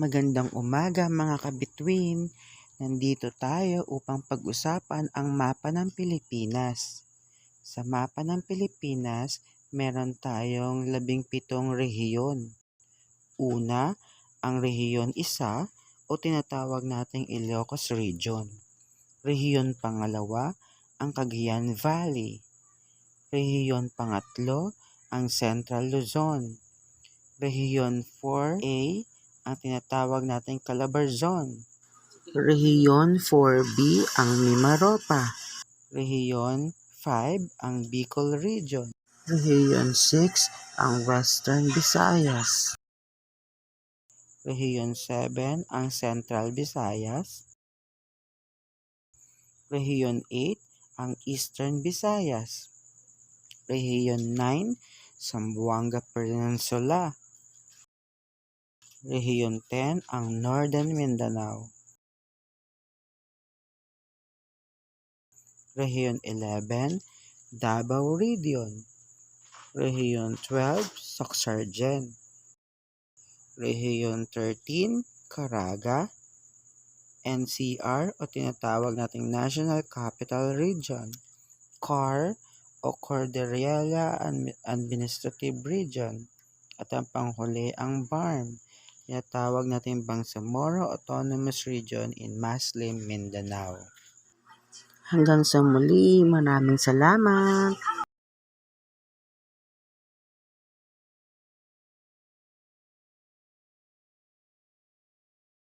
Magandang umaga mga kabitwin. Nandito tayo upang pag-usapan ang mapa ng Pilipinas. Sa mapa ng Pilipinas, meron tayong labing pitong rehiyon. Una, ang rehiyon isa o tinatawag nating Ilocos Region. Rehiyon pangalawa, ang Cagayan Valley. Rehiyon pangatlo, ang Central Luzon. Rehiyon 4A, ang tinatawag nating Calabarzon. Rehiyon 4B, ang Mimaropa. Rehiyon 5, ang Bicol Region. Rehiyon 6, ang Western Visayas. Rehiyon 7, ang Central Visayas. Rehiyon 8, ang Eastern Visayas. Rehiyon 9, Zamboanga Peninsula. Rehiyon 10, ang Northern Mindanao. Rehiyon 11, Davao Region. Rehiyon 12, Soxargen. Rehiyon 13, Caraga. NCR o tinatawag nating National Capital Region. CAR o Cordillera Admi- Administrative Region. At ang panghuli ang BARM, tinatawag natin Bangsamoro Autonomous Region in Maslim, Mindanao. Hanggang sa muli, maraming salamat.